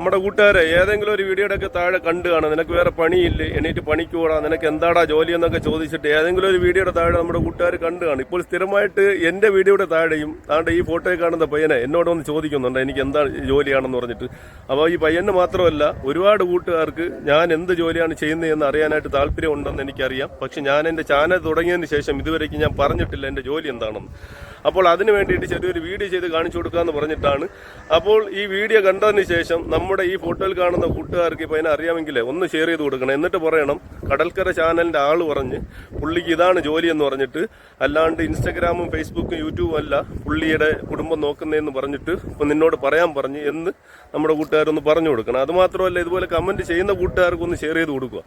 നമ്മുടെ കൂട്ടുകാരെ ഏതെങ്കിലും ഒരു വീഡിയോയുടെ താഴെ കണ്ടു കാണാം നിനക്ക് വേറെ പണിയില്ലേ? എണീറ്റ് പണിക്ക് പോടാ. നിനക്ക് എന്താടാ ജോലി എന്നൊക്കെ ചോദിച്ചിട്ട് ഏതെങ്കിലും ഒരു വീഡിയോയുടെ താഴെ നമ്മുടെ കൂട്ടുകാർ കണ്ടു കാണും. ഇപ്പോൾ സ്ഥിരമായിട്ട് എന്റെ വീഡിയോയുടെ താഴെയും താണ്ടെ ഈ ഫോട്ടോയിൽ കാണുന്ന പയ്യനെ എന്നോട് ഒന്ന് ചോദിക്കുന്നുണ്ട്. എനിക്ക് എന്താ ജോലിയാണെന്ന് പറഞ്ഞിട്ട്. അപ്പോൾ ഈ പയ്യന് മാത്രമല്ല ഒരുപാട് കൂട്ടുകാർക്ക് ഞാൻ എന്ത് ജോലിയാണ് ചെയ്യുന്നതെന്ന് അറിയാനായിട്ട് താല്പര്യമുണ്ടെന്ന് എനിക്കറിയാം. പക്ഷെ ഞാൻ എന്റെ ചാനൽ തുടങ്ങിയതിന് ശേഷം ഇതുവരേക്കും ഞാൻ പറഞ്ഞിട്ടില്ല എന്റെ ജോലി എന്താണെന്ന്. അപ്പോൾ അതിന് വേണ്ടിയിട്ട് ചെറിയൊരു വീഡിയോ ചെയ്ത് കാണിച്ചു കൊടുക്കാമെന്ന് പറഞ്ഞിട്ടാണ്. അപ്പോൾ ഈ വീഡിയോ കണ്ടതിന് ശേഷം നമ്മുടെ ഈ ഫോട്ടോയിൽ കാണുന്ന കൂട്ടുകാർക്ക് ഇപ്പോൾ അതിനെ അറിയാമെങ്കിൽ ഒന്ന് ഷെയർ ചെയ്ത് കൊടുക്കണം. എന്നിട്ട് പറയണം കടൽക്കര ചാനലിന്റെ ആൾ പറഞ്ഞ് പുള്ളിക്ക് ഇതാണ് ജോലി എന്ന് പറഞ്ഞിട്ട് അല്ലാണ്ട് ഇൻസ്റ്റഗ്രാമും ഫേസ്ബുക്കും യൂട്യൂബും അല്ല പുള്ളിയുടെ കുടുംബം നോക്കുന്നതെന്ന് പറഞ്ഞിട്ട് ഇപ്പം നിന്നോട് പറയാൻ പറഞ്ഞ് എന്ന് നമ്മുടെ കൂട്ടുകാരൊന്ന് പറഞ്ഞു കൊടുക്കണം. അതുമാത്രമല്ല ഇതുപോലെ കമന്റ് ചെയ്യുന്ന കൂട്ടുകാർക്ക് ഒന്ന് ഷെയർ ചെയ്ത് കൊടുക്കുക.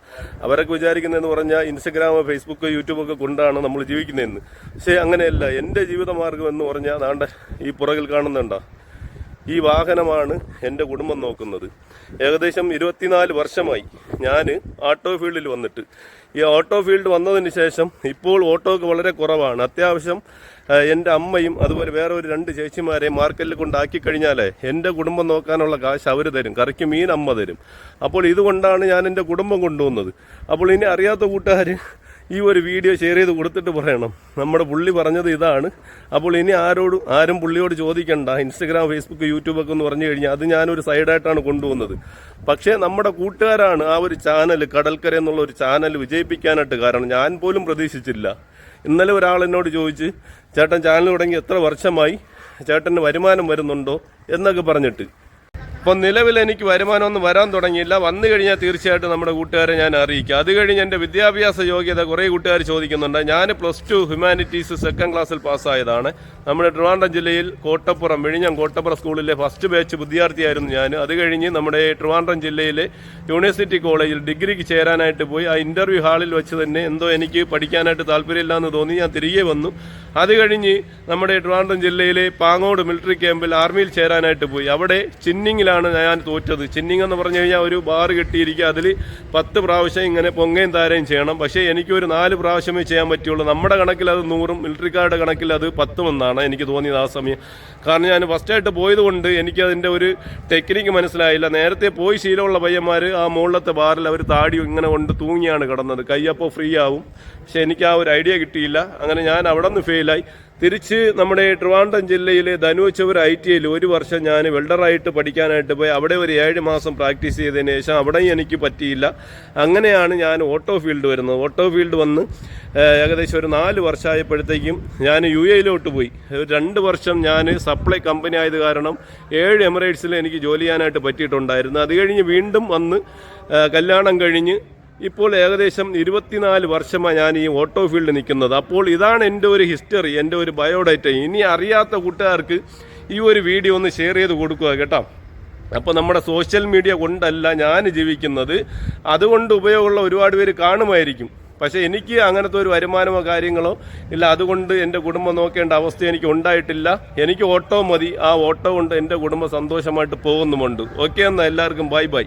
അവരൊക്കെ വിചാരിക്കുന്നതെന്ന് പറഞ്ഞാൽ ഇൻസ്റ്റഗ്രാമോ ഫേസ്ബുക്കോ യൂട്യൂബൊക്കെ കൊണ്ടാണ് നമ്മൾ ജീവിക്കുന്നതെന്ന്. പക്ഷേ അങ്ങനെയല്ല. എന്റെ ജീവിതമാർഗം എന്ന് പറഞ്ഞാൽ നാണ്ട ഈ പുറകിൽ കാണുന്നുണ്ടോ? ഈ വാഹനമാണ് എന്റെ കുടുംബം നോക്കുന്നത്. ഏകദേശം ഇരുപത്തിനാല് വർഷമായി ഞാൻ ഓട്ടോ ഫീൽഡിൽ വന്നിട്ട്. ഈ ഓട്ടോ ഫീൽഡ് വന്നതിന് ശേഷം ഇപ്പോൾ ഓട്ടോക്ക് വളരെ കുറവാണ്. അത്യാവശ്യം എന്റെ അമ്മയും അതുപോലെ വേറെ ഒരു രണ്ട് ചേച്ചിമാരെ മാർക്കറ്റിൽ കൊണ്ടാക്കി കഴിഞ്ഞാലേ എന്റെ കുടുംബം നോക്കാനുള്ള കാശ് അവർ തരും. കറിക്ക് മീൻ അമ്മ തരും. അപ്പോൾ ഇതുകൊണ്ടാണ് ഞാൻ എന്റെ കുടുംബം കൊണ്ടുവന്നത്. അപ്പോൾ ഇനി അറിയാത്ത കൂട്ടുകാർ ഈ ഒരു വീഡിയോ ഷെയർ ചെയ്ത് കൊടുത്തിട്ട് പറയണം. നമ്മുടെ പുള്ളി പറഞ്ഞത് ഇതാണ്. അപ്പോൾ ഇനി ആരോടും ആരും പുള്ളിയോട് ചോദിക്കണ്ട. ഇൻസ്റ്റഗ്രാം ഫേസ്ബുക്ക് യൂട്യൂബൊക്കെ എന്ന് പറഞ്ഞു കഴിഞ്ഞാൽ അത് ഞാനൊരു സൈഡായിട്ടാണ് കൊണ്ടുവന്നത്. പക്ഷേ നമ്മുടെ കൂട്ടുകാരാണ് ആ ഒരു ചാനൽ കടൽക്കര എന്നുള്ള ഒരു ചാനൽ വിജയിപ്പിക്കാനായിട്ട് കാരണം ഞാൻ പോലും പ്രതീക്ഷിച്ചില്ല. ഇന്നലെ ഒരാൾ എന്നോട് ചോദിച്ച് ചേട്ടൻ ചാനൽ തുടങ്ങി എത്ര വർഷമായി? ചേട്ടന് വരുമാനം വരുന്നുണ്ടോ? എന്നൊക്കെ പറഞ്ഞിട്ട്. അപ്പം നിലവിൽ എനിക്ക് വരുമാനമൊന്നും വരാൻ തുടങ്ങിയില്ല. വന്നു കഴിഞ്ഞാൽ തീർച്ചയായിട്ടും നമ്മുടെ കൂട്ടുകാരെ ഞാൻ അറിയിക്കുക അത് കഴിഞ്ഞ് എന്റെ വിദ്യാഭ്യാസ യോഗ്യത കുറേ കൂട്ടുകാർ ചോദിക്കുന്നുണ്ട്. ഞാൻ പ്ലസ് ടു ഹ്യൂമാനിറ്റീസ് സെക്കൻഡ് ക്ലാസ്സിൽ പാസ്സായതാണ്. നമ്മുടെ ട്രിവാൻഡ്രം ജില്ലയിൽ കോട്ടപ്പുറം വിഴിഞ്ഞം കോട്ടപ്പുറം സ്കൂളിലെ ഫസ്റ്റ് ബാച്ച് വിദ്യാർത്ഥിയായിരുന്നു ഞാൻ അത് കഴിഞ്ഞ് നമ്മുടെ ട്രിവാൻഡ്രം ജില്ലയിലെ യൂണിവേഴ്സിറ്റി കോളേജിൽ ഡിഗ്രിക്ക് ചേരാനായിട്ട് പോയി. ആ ഇന്റർവ്യൂ ഹാളിൽ വെച്ച് തന്നെ എന്തോ എനിക്ക് പഠിക്കാനായിട്ട് താല്പര്യമില്ല എന്ന് തോന്നി. ഞാൻ തിരികെ വന്നു. അത് കഴിഞ്ഞ് നമ്മുടെ ട്രിവാൻഡ്രം ജില്ലയിലെ പാങ്ങോട് മിലിറ്ററി ക്യാമ്പിൽ ആർമിയിൽ ചേരാനായിട്ട് പോയി. അവിടെ ചിന്നിങ്ങിലാണ് ഞാൻ തോറ്റത്. ചിന്നിങ് എന്ന് പറഞ്ഞു കഴിഞ്ഞാൽ ഒരു ബാർ കിട്ടിയിരിക്കുക. അതിൽ പത്ത് പ്രാവശ്യം ഇങ്ങനെ പൊങ്ങയും താരയും ചെയ്യണം. പക്ഷേ എനിക്കൊരു നാല് പ്രാവശ്യമേ ചെയ്യാൻ പറ്റുള്ളൂ. നമ്മുടെ കണക്കിൽ അത് നൂറും മിലിറ്ററിക്കാരുടെ കണക്കിൽ അത് പത്തും എന്നാണ്. എനിക്ക് തോന്നിയത് ആ സമയം. കാരണം ഞാൻ ഫസ്റ്റായിട്ട് പോയത് കൊണ്ട് എനിക്കതിന്റെ ഒരു ടെക്നിക്ക് മനസ്സിലായില്ല. നേരത്തെ പോയി ശീലമുള്ള പയ്യന്മാർ ആ മുകളിലത്തെ ബാറിൽ അവർ താടി ഇങ്ങനെ കൊണ്ട് തൂങ്ങിയാണ് കിടന്നത്. കയ്യപ്പോൾ ഫ്രീ ആവും. പക്ഷെ എനിക്ക് ആ ഒരു ഐഡിയ കിട്ടിയില്ല. അങ്ങനെ ഞാൻ അവിടെ നിന്ന് ഫെയിലായി തിരിച്ച് നമ്മുടെ ട്രിവാൻഡ്രം ജില്ലയിലെ ധനുവച്ചവർ ഐ ടി ഐയിൽ ഒരു വർഷം ഞാൻ വെൽഡറായിട്ട് പഠിക്കാനായിട്ട് പോയി. അവിടെ ഒരു ഏഴ് മാസം പ്രാക്ടീസ് ചെയ്തതിന് ശേഷം അവിടെയും എനിക്ക് പറ്റിയില്ല. അങ്ങനെയാണ് ഞാൻ ഓട്ടോ ഫീൽഡ് വരുന്നത്. ഓട്ടോ ഫീൽഡ് വന്ന് ഏകദേശം ഒരു നാല് വർഷമായപ്പോഴത്തേക്കും ഞാൻ യു എയിലോട്ട് പോയി. രണ്ട് വർഷം ഞാൻ സപ്ലൈ കമ്പനി ആയത് കാരണം ഏഴ് എമിറേറ്റ്സിൽ എനിക്ക് ജോലി ചെയ്യാനായിട്ട് പറ്റിയിട്ടുണ്ടായിരുന്നു. അത് കഴിഞ്ഞ് വീണ്ടും വന്ന് കല്യാണം കഴിഞ്ഞ് ഇപ്പോൾ ഏകദേശം ഇരുപത്തിനാല് വർഷമായി ഞാൻ ഈ ഓട്ടോ ഫീൽഡ് നിൽക്കുന്നത്. അപ്പോൾ ഇതാണ് എന്റെ ഒരു ഹിസ്റ്ററി എന്റെ ഒരു ബയോഡേറ്റ. ഇനി അറിയാത്ത കൂട്ടുകാർക്ക് ഈ ഒരു വീഡിയോ ഒന്ന് ഷെയർ ചെയ്ത് കൊടുക്കുക കേട്ടോ. അപ്പോൾ നമ്മുടെ സോഷ്യൽ മീഡിയ കൊണ്ടല്ല ഞാൻ ജീവിക്കുന്നത്. അതുകൊണ്ട് ഉപയോഗമുള്ള ഒരുപാട് പേര് കാണുമായിരിക്കും. പക്ഷേ എനിക്ക് അങ്ങനത്തെ ഒരു വരുമാനമോ കാര്യങ്ങളോ ഇല്ല. അതുകൊണ്ട് എന്റെ കുടുംബം നോക്കേണ്ട അവസ്ഥ എനിക്ക് ഉണ്ടായിട്ടില്ല. എനിക്ക് ഓട്ടോ മതി. ആ ഓട്ടോ കൊണ്ട് എന്റെ കുടുംബം സന്തോഷമായിട്ട് പോകുന്നുമുണ്ട്. ഓക്കെ എന്നാൽ എല്ലാവർക്കും ബൈ ബൈ.